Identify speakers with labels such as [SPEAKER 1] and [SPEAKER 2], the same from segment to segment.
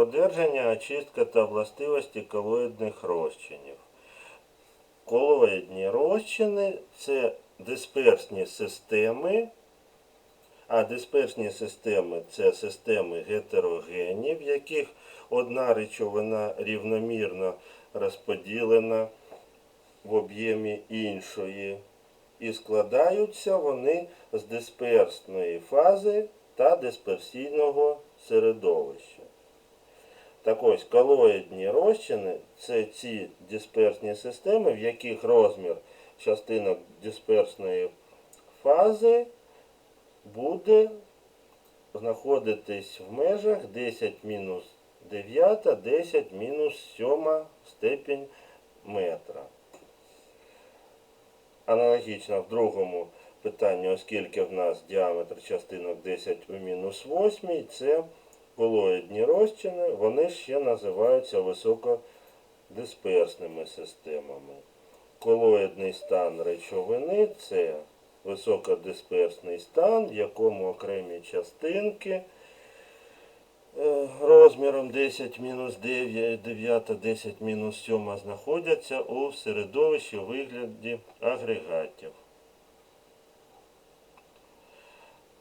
[SPEAKER 1] Одержання, очистка та властивості колоїдних розчинів. Колоїдні розчини це дисперсні системи, а дисперсні системи це системи гетерогенні, в яких одна речовина рівномірно розподілена в об'ємі іншої. І складаються вони з дисперсної фази та дисперсійного середовища. Так ось колоїдні розчини це ці дисперсні системи, в яких розмір частинок дисперсної фази буде знаходитись в межах 10 мінус 9, 10 мінус 7 степінь метра. Аналогічно в другому питанні, оскільки в нас діаметр частинок 10 у мінус 8, це колоїдні розчини, вони ще називаються високодисперсними системами. Колоїдний стан речовини це високодисперсний стан, в якому окремі частинки е, розміром 10 мінус 9, 9, 10 мінус 7 знаходяться у середовищі вигляді агрегатів.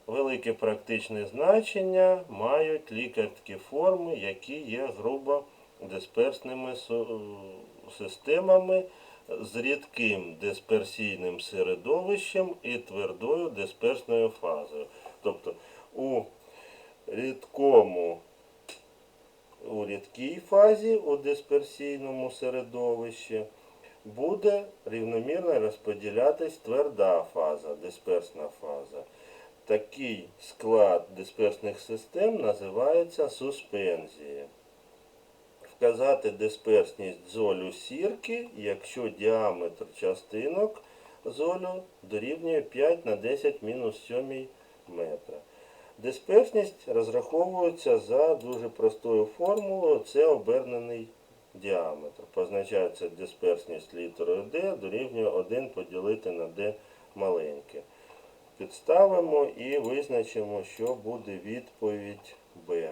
[SPEAKER 1] Велике практичне значення мають лікарські форми, які є грубо дисперсними системами з рідким дисперсійним середовищем і твердою дисперсною фазою. Тобто у рідкому у рідкій фазі у дисперсійному середовищі буде рівномірно розподілятись тверда фаза, дисперсна фаза. Такий склад дисперсних систем називається суспензія. Вказати дисперсність золю сірки, якщо діаметр частинок золю дорівнює 5 на 10 мінус 7 метра. Дисперсність розраховується за дуже простою формулою, це обернений діаметр. Позначається дисперсність літерою D дорівнює 1 поділити на D маленьке. Підставимо і визначимо, що буде відповідь Б.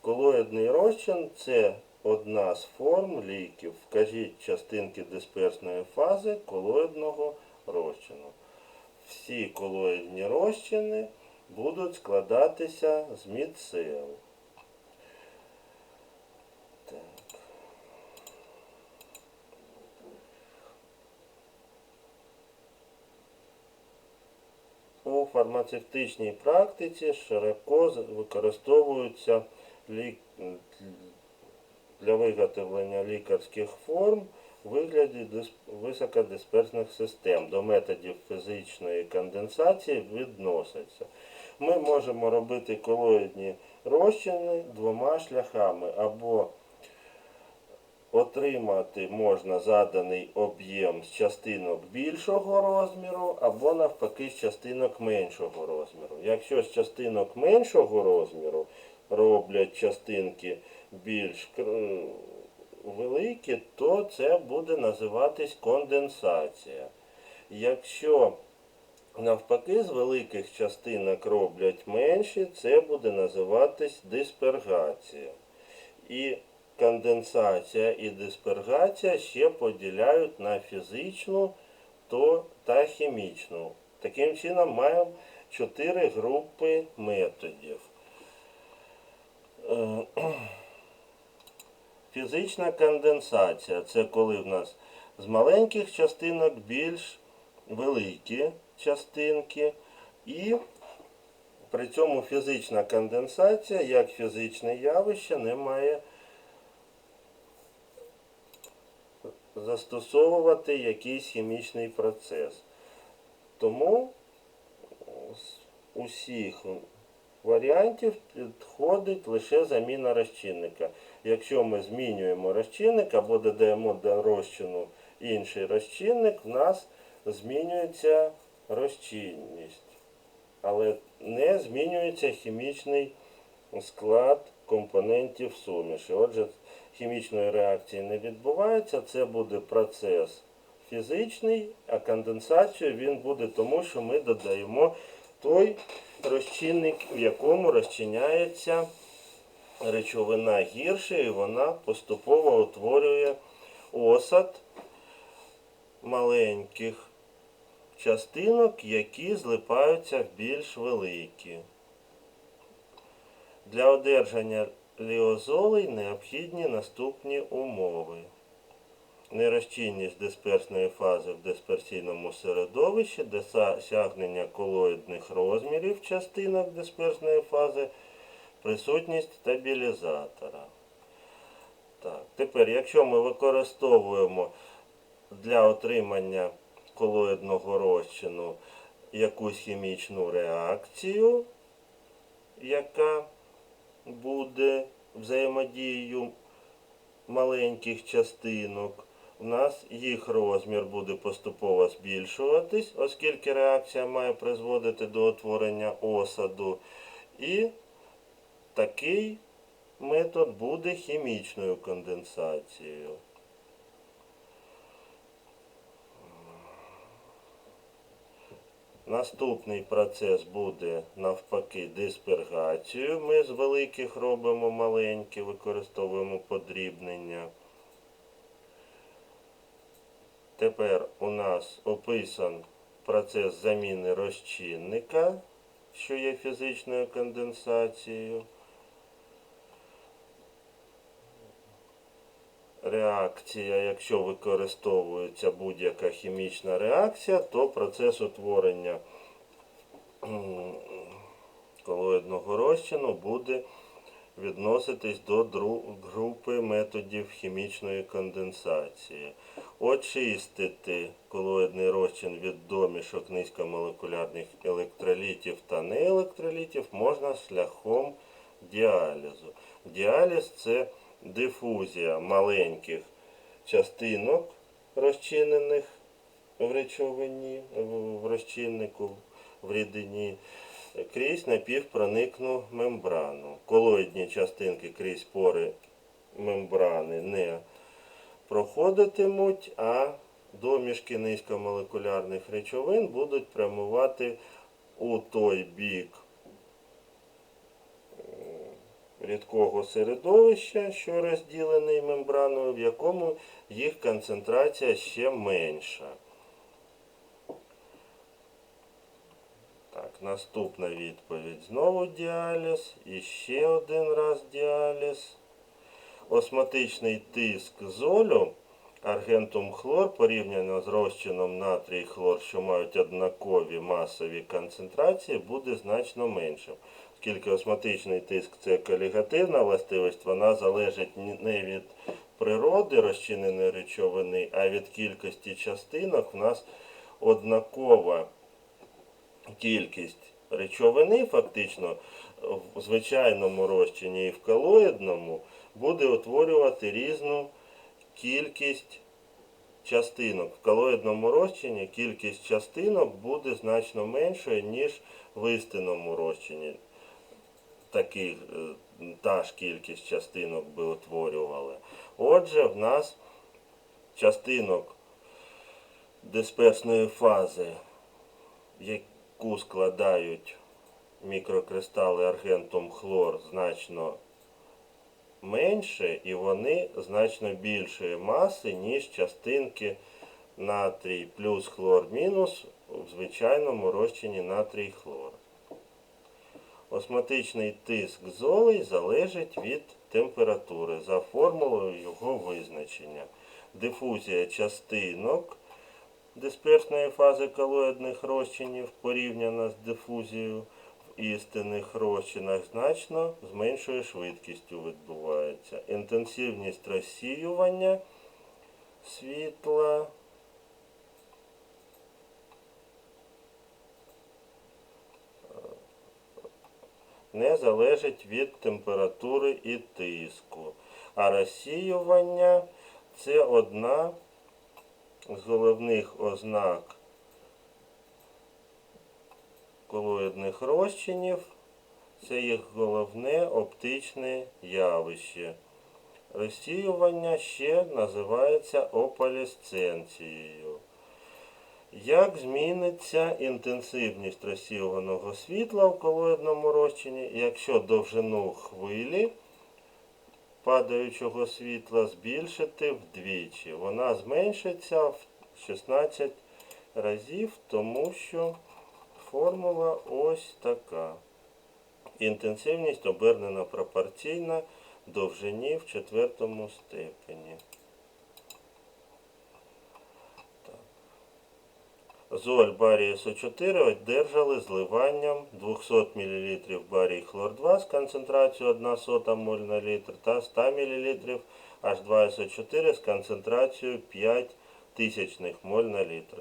[SPEAKER 1] Колоїдний розчин це одна з форм ліків. Вкажіть частинки дисперсної фази колоїдного розчину. Всі колоїдні розчини будуть складатися з міцел. Фармацевтичній практиці широко використовуються для виготовлення лікарських форм у вигляді дис... високодисперсних систем. До методів фізичної конденсації відносяться. Ми можемо робити колоїдні розчини двома шляхами або Отримати можна заданий об'єм з частинок більшого розміру або навпаки з частинок меншого розміру. Якщо з частинок меншого розміру роблять частинки більш великі, то це буде називатись конденсація. Якщо навпаки з великих частинок роблять менші, це буде називатись диспергація. І конденсація і диспергація ще поділяють на фізичну то та хімічну. Таким чином маємо чотири групи методів. Е, Фізична конденсація це коли в нас з маленьких частинок більш великі частинки і при цьому фізична конденсація як фізичне явище не має застосовувати якийсь хімічний процес. Тому з усіх варіантів підходить лише заміна розчинника. Якщо ми змінюємо розчинник або додаємо до розчину інший розчинник, в нас змінюється розчинність. Але не змінюється хімічний склад компонентів суміші. Отже, хімічної реакції не відбувається, це буде процес фізичний, а конденсацію він буде тому, що ми додаємо той розчинник, в якому розчиняється речовина гірше і вона поступово утворює осад маленьких частинок, які злипаються в більш великі. Для одержання ліозолей необхідні наступні умови. Нерозчинність дисперсної фази в дисперсійному середовищі, досягнення колоїдних розмірів частинок дисперсної фази, присутність стабілізатора. Так, тепер, якщо ми використовуємо для отримання колоїдного розчину якусь хімічну реакцію, яка буде взаємодією маленьких частинок, у нас їх розмір буде поступово збільшуватись, оскільки реакція має призводити до утворення осаду. І такий метод буде хімічною конденсацією. Наступний процес буде навпаки диспергацію. Ми з великих робимо маленькі, використовуємо подрібнення. Тепер у нас описан процес заміни розчинника, що є фізичною конденсацією. Реакція, якщо використовується будь-яка хімічна реакція, то процес утворення колоїдного розчину буде відноситись до групи методів хімічної конденсації. Очистити колоїдний розчин від домішок низькомолекулярних електролітів та неелектролітів можна шляхом діалізу. Діаліз це дифузія маленьких частинок розчинених в речовині, в розчиннику, в рідині, крізь напівпроникну мембрану. Колоїдні частинки крізь пори мембрани не проходитимуть, а домішки низькомолекулярних речовин будуть прямувати у той бік рідкого середовища, що розділений мембраною, в якому їх концентрація ще менша. Так, наступна відповідь. Знову діаліз. І ще один раз діаліз. Осматичний тиск золю аргентум хлор порівняно з розчином натрій хлор, що мають однакові масові концентрації, буде значно меншим. Оскільки осматичний тиск це колігативна властивість, вона залежить не від природи розчиненої речовини, а від кількості частинок. У нас однакова кількість речовини, фактично, в звичайному розчині і в колоїдному, буде утворювати різну кількість частинок. В колоїдному розчині кількість частинок буде значно меншою, ніж в істинному розчині. Таких, е, та ж кількість частинок би утворювали. Отже, в нас частинок дисперсної фази, яку складають мікрокристали аргентум хлор, значно менше, і вони значно більшої маси, ніж частинки натрій плюс хлор мінус в звичайному розчині натрій хлор. Осматичний тиск золей залежить від температури за формулою його визначення. Дифузія частинок дисперсної фази колоїдних розчинів порівняно з дифузією істинних розчинах значно з меншою швидкістю відбувається. Інтенсивність розсіювання світла не залежить від температури і тиску. А розсіювання це одна з головних ознак колоїдних розчинів. Це їх головне оптичне явище. Розсіювання ще називається опалесценцією. Як зміниться інтенсивність розсіюваного світла в колоїдному розчині, якщо довжину хвилі падаючого світла збільшити вдвічі. Вона зменшиться в 16 разів, тому що формула ось така. Інтенсивність обернена пропорційна довжині в четвертому степені. Золь барію СО4 одержали зливанням 200 мл барій хлор 2 з концентрацією 1 сота моль на літр та 100 мл H2SO4 з концентрацією 5 тисячних моль на літр.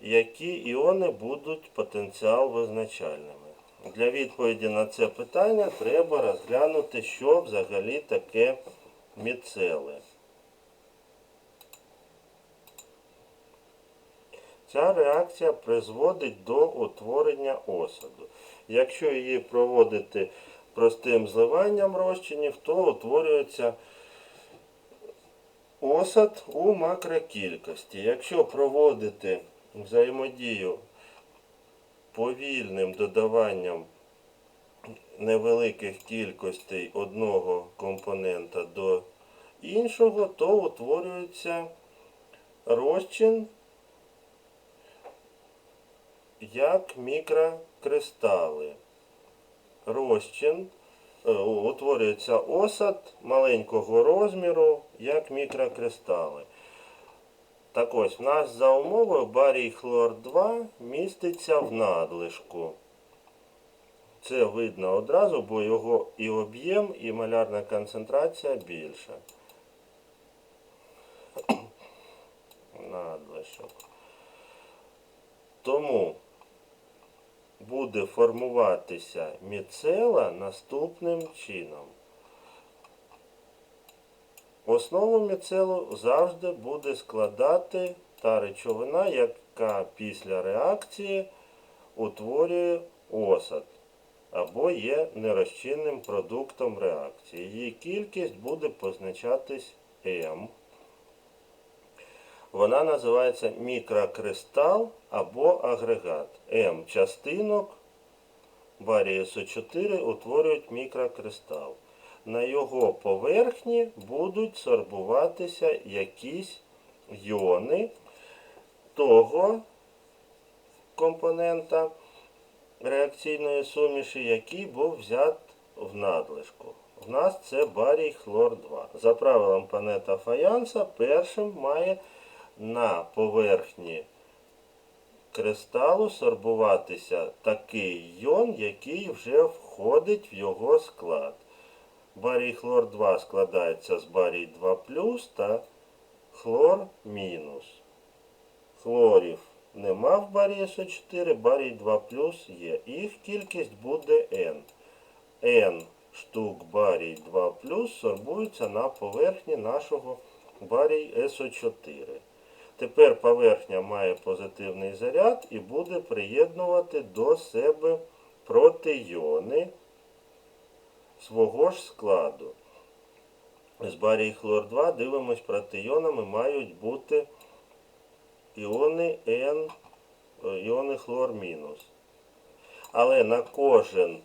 [SPEAKER 1] Які іони будуть потенціал визначальними? Для відповіді на це питання треба розглянути, що взагалі таке міцели. Ця реакція призводить до утворення осаду. Якщо її проводити простим зливанням розчинів, то утворюється осад у макрокількості. Якщо проводити взаємодію повільним додаванням невеликих кількостей одного компонента до іншого, то утворюється розчин як мікрокристали. Розчин е, утворюється осад маленького розміру, як мікрокристали. Так ось, в нас за умовою барій хлор 2 міститься в надлишку. Це видно одразу, бо його і об'єм, і малярна концентрація більша. Надлишок. Тому буде формуватися міцела наступним чином. Основу міцелу завжди буде складати та речовина, яка після реакції утворює осад або є нерозчинним продуктом реакції. Її кількість буде позначатись М. Вона називається мікрокристал або агрегат. М частинок барію СО4 утворюють мікрокристал. На його поверхні будуть сорбуватися якісь йони того компонента реакційної суміші, який був взят в надлишку. В нас це барій хлор 2. За правилом панета фаянса першим має на поверхні кристалу сорбуватися такий йон, який вже входить в його склад. Барій хлор 2 складається з барій 2 та хлор мінус. Хлорів нема в барії СО4, барій 2 є. Їх кількість буде N. N штук барій 2 сорбуються на поверхні нашого барій СО4. Тепер поверхня має позитивний заряд і буде приєднувати до себе протийони свого ж складу. З барій хлор 2 дивимось, протийонами мають бути іони N, е, іони хлор. Але на кожен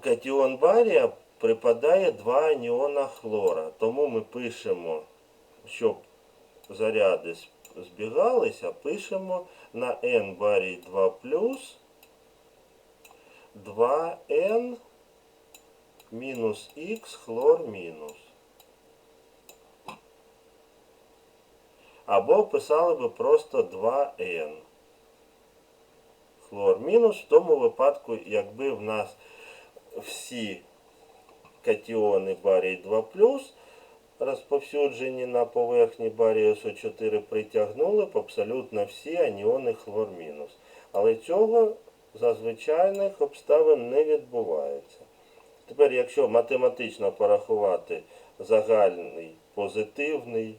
[SPEAKER 1] катіон барія припадає два аніона хлора. Тому ми пишемо, щоб заряди збігалися, пишемо на n барій 2 плюс 2n мінус х хлор мінус. Або писали би просто 2n. Хлор мінус в тому випадку, якби в нас всі катіони барій 2 розповсюджені на поверхні барію СО4 притягнули б абсолютно всі аніони хлор мінус. Але цього за звичайних обставин не відбувається. Тепер, якщо математично порахувати загальний позитивний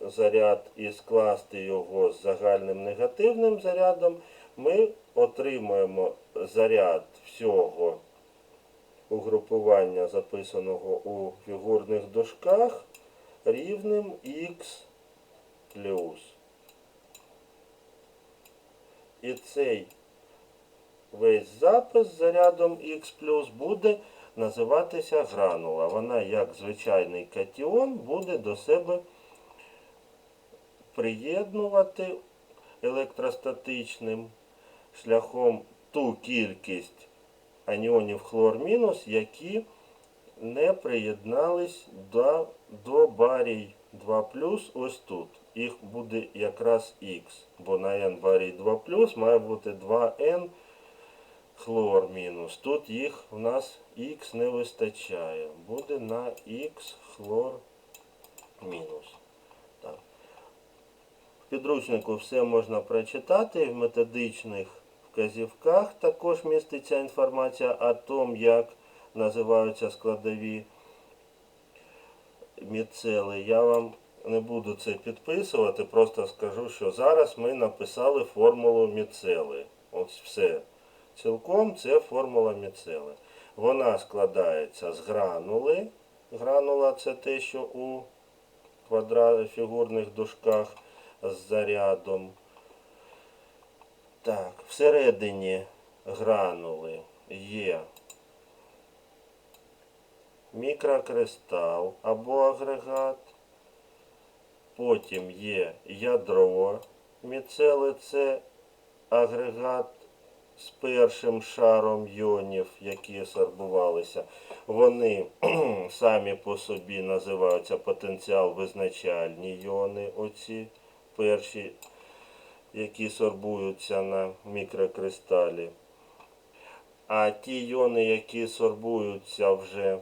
[SPEAKER 1] заряд і скласти його з загальним негативним зарядом, ми отримуємо заряд всього угрупування, записаного у фігурних дужках, рівним х плюс. І цей весь запис з зарядом Х буде називатися гранула. Вона, як звичайний катіон, буде до себе приєднувати електростатичним шляхом ту кількість аніонів хлор мінус, які не приєднались до, до барій 2 ось тут. Їх буде якраз Х, бо на n барій 2 має бути 2n хлор мінус. Тут їх в нас Х не вистачає. Буде на Х хлор мінус. Так. В підручнику все можна прочитати. В методичних вказівках також міститься інформація о том, як називаються складові міцели. Я вам не буду це підписувати, просто скажу, що зараз ми написали формулу міцели. Ось все. Цілком це формула міцели. Вона складається з гранули. Гранула це те, що у фігурних дужках з зарядом. Так, всередині гранули є мікрокристал або агрегат. Потім є ядро міцели, це агрегат з першим шаром йонів, які сорбувалися. Вони самі по собі називаються потенціал визначальні йони, оці перші, які сорбуються на мікрокристалі. А ті йони, які сорбуються вже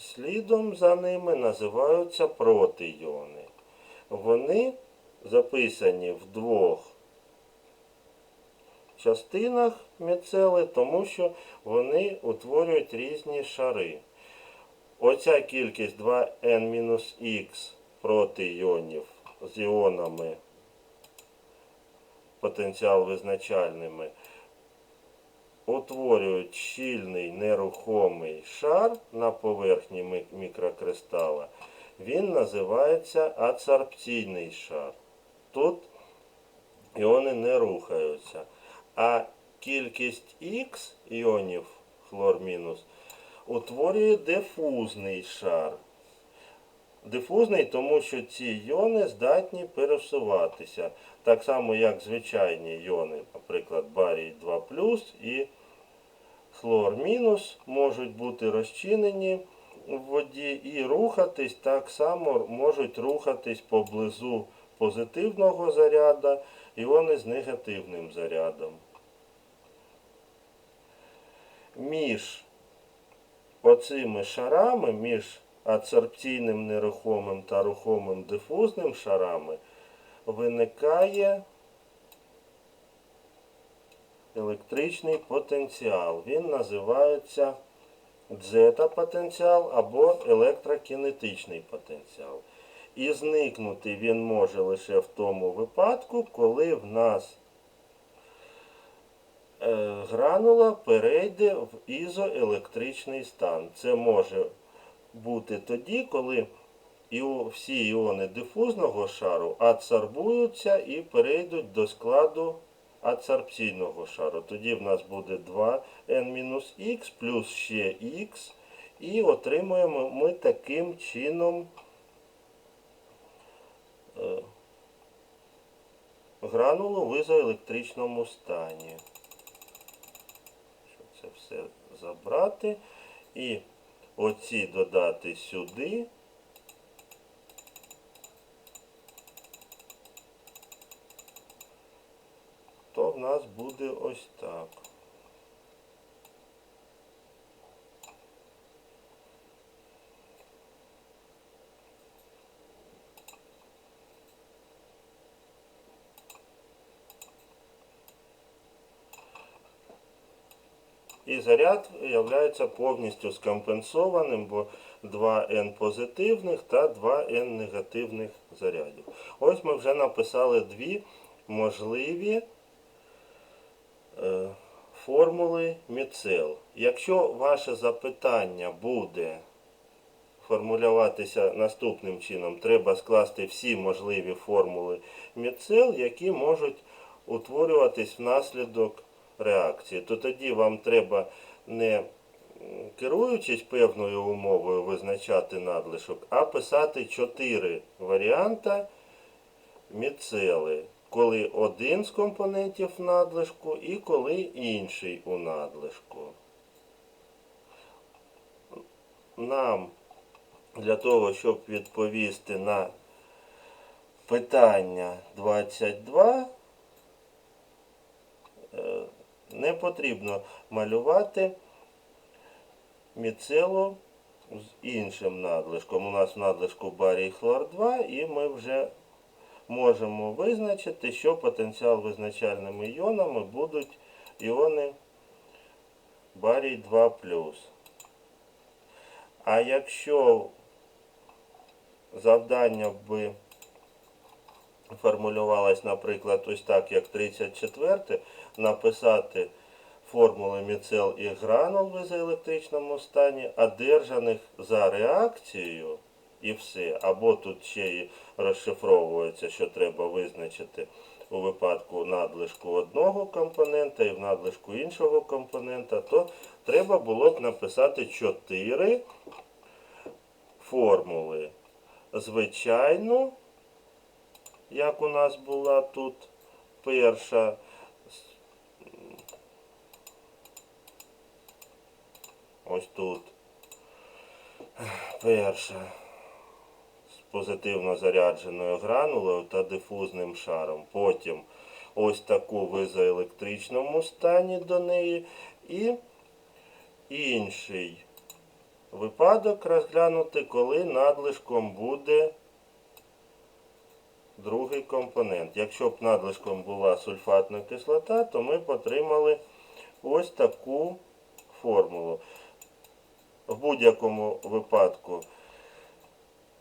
[SPEAKER 1] слідом за ними, називаються протийони. Вони записані в двох частинах міцели, тому що вони утворюють різні шари. Оця кількість 2n-х протийонів з іонами потенціал визначальними утворюють щільний нерухомий шар на поверхні мікрокристала. Він називається ацарпційний шар. Тут іони не рухаються. А кількість Х іонів хлор мінус утворює дифузний шар. Дифузний, тому що ці іони здатні пересуватися. Так само, як звичайні іони, наприклад, барій 2 і хлор мінус можуть бути розчинені в воді і рухатись так само можуть рухатись поблизу позитивного заряду іони з негативним зарядом. Між оцими шарами, між ацерпційним нерухомим та рухомим дифузним шарами виникає електричний потенціал. Він називається дзета-потенціал або електрокінетичний потенціал. І зникнути він може лише в тому випадку, коли в нас гранула перейде в ізоелектричний стан. Це може бути тоді, коли всі іони дифузного шару адсорбуються і перейдуть до складу адсорбційного шару. Тоді в нас буде 2n-х плюс ще х, і отримуємо ми таким чином е, гранулу в ізоелектричному стані. Це забрати. І оці додати сюди. То в нас буде ось так. І заряд є повністю скомпенсованим, бо 2N позитивних та 2N негативних зарядів. Ось ми вже написали дві можливі е, формули міцел. Якщо ваше запитання буде формулюватися наступним чином, треба скласти всі можливі формули міцел, які можуть утворюватись внаслідок реакції, то тоді вам треба не керуючись певною умовою визначати надлишок, а писати чотири варіанти міцели, коли один з компонентів в надлишку і коли інший у надлишку. Нам для того, щоб відповісти на питання 22, не потрібно малювати міцелу з іншим надлишком. У нас в надлишку барій хлор 2 і ми вже можемо визначити, що потенціал визначальними іонами будуть іони барій 2 А якщо завдання би формулювалось, наприклад, ось так, як 34, написати формули міцел і гранул в ізоелектричному стані, одержаних за реакцією і все. Або тут ще і розшифровується, що треба визначити у випадку надлишку одного компонента і в надлишку іншого компонента, то треба було б написати 4 формули. Звичайну, як у нас була тут перша. Ось тут. Перша. З позитивно зарядженою гранулою та дифузним шаром. Потім ось таку в ізоелектричному стані до неї. І інший випадок розглянути, коли надлишком буде другий компонент. Якщо б надлишком була сульфатна кислота, то ми б отримали ось таку формулу. В будь-якому випадку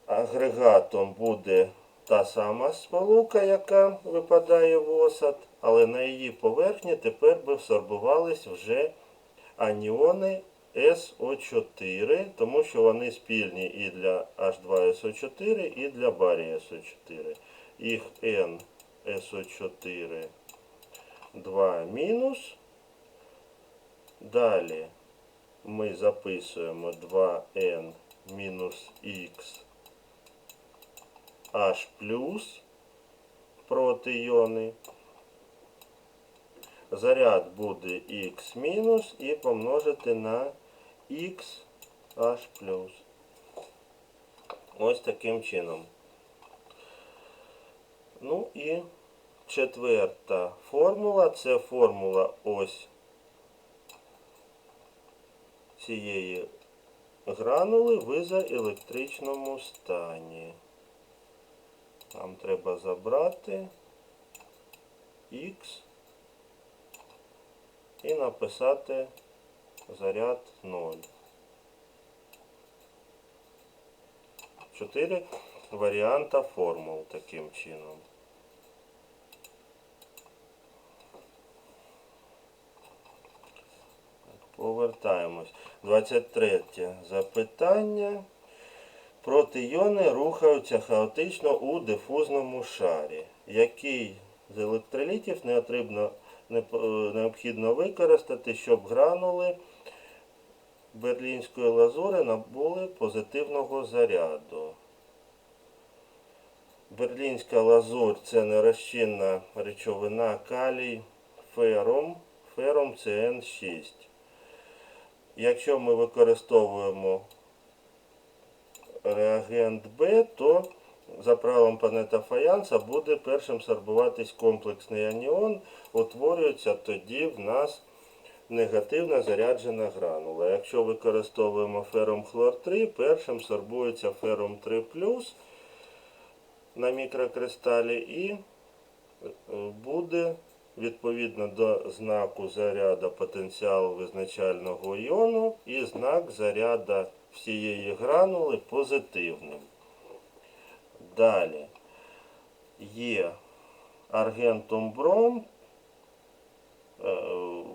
[SPEAKER 1] агрегатом буде та сама сполука, яка випадає в осад, але на її поверхні тепер би всорбувались вже аніони СО4, тому що вони спільні і для H2SO4, і для барія SO4. Їх NSO4 2 мінус. Далі ми записуємо 2N мінус Х H плюс проти іони. Заряд буде Х мінус і помножити на Х H плюс. Ось таким чином. Ну і четверта формула це формула ось цієї гранули в ізоелектричному стані. Нам треба забрати Х і написати заряд 0. Чотири варіанта формул таким чином. Повертаємось. 23 запитання. Протийони рухаються хаотично у дифузному шарі. Який з електролітів необхідно, необхідно використати, щоб гранули берлінської лазури набули позитивного заряду. Берлінська лазурь це нерозчинна речовина калій ферум, ферум CN6. Якщо ми використовуємо реагент Б, то за правилом планета Фаянса буде першим сорбуватись комплексний аніон, утворюється тоді в нас негативно заряджена гранула. Якщо використовуємо ферум хлор 3, першим сорбується ферум 3 на мікрокристалі і е, буде відповідно до знаку заряда потенціал визначального іону і знак заряда всієї гранули позитивним. Далі є аргентум бром, е,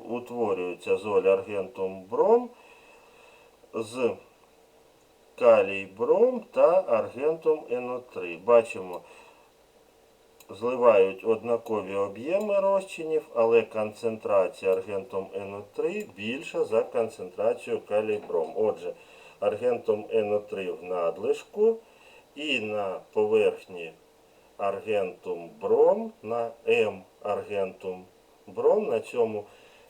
[SPEAKER 1] утворюється золь аргентум бром з калій бром та аргентум НО3. Бачимо, зливають однакові об'єми розчинів, але концентрація аргентум НО3 більша за концентрацію калій-бром. Отже, аргентум НО3 в надлишку і на поверхні аргентум бром на М аргентум бром на цьому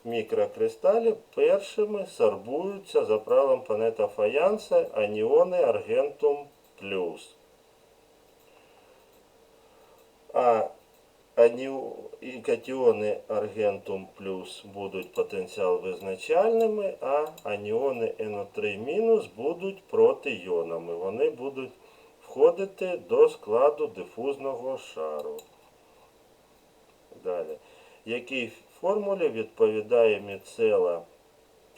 [SPEAKER 1] мікрокристалі першими сорбуються за правилом планета Фаянса аніони аргентум плюс. А і катіони аргентум плюс будуть потенціал визначальними, а аніони НО3 мінус будуть протийонами. Вони будуть входити до складу дифузного шару. Далі. Якій формулі відповідає міцела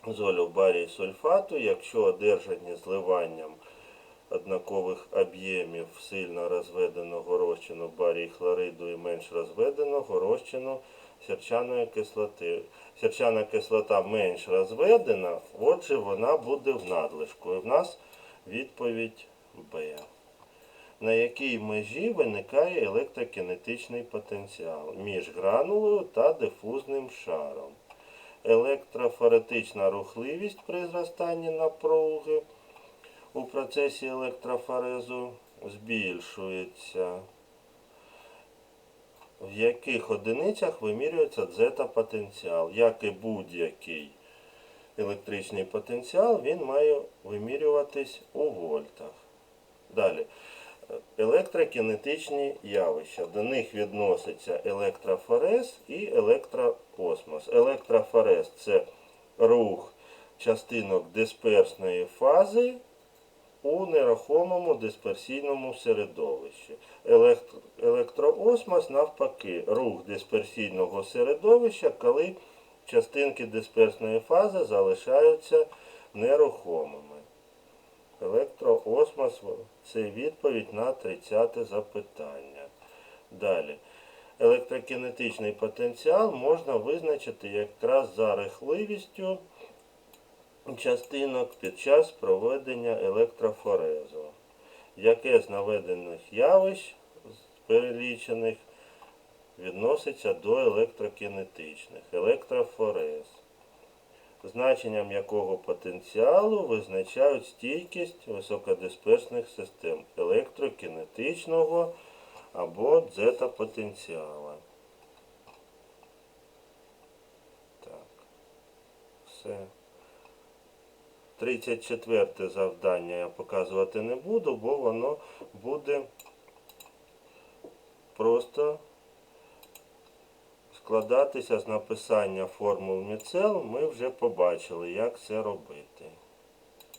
[SPEAKER 1] золю барій сульфату, якщо одержані зливанням однакових об'ємів сильно розведеного розчину барій хлориду і менш розведеного розчину сірчаної кислоти. Сірчана кислота менш розведена, отже, вона буде в надлишку. І в нас відповідь Б. На якій межі виникає електрокінетичний потенціал між гранулою та дифузним шаром. Електрофоретична рухливість при зростанні напруги процесі електрофорезу збільшується. В яких одиницях вимірюється дзета-потенціал, як і будь-який електричний потенціал, він має вимірюватись у вольтах. Далі. Електрокінетичні явища. До них відноситься електрофорез і електроосмос. Електрофорез це рух частинок дисперсної фази у нерухомому дисперсійному середовищі. Електро- Електроосмос навпаки, рух дисперсійного середовища, коли частинки дисперсної фази залишаються нерухомими. Електроосмос це відповідь на 30 запитання. Далі. Електрокінетичний потенціал можна визначити якраз за рихливістю частинок під час проведення електрофорезу. Яке з наведених явищ перелічених відноситься до електрокінетичних? Електрофорез значенням якого потенціалу визначають стійкість високодисперсних систем електрокінетичного або дзета-потенціала. Так. Все. 34 завдання я показувати не буду, бо воно буде просто складатися з написання формул міцел, ми вже побачили, як це робити.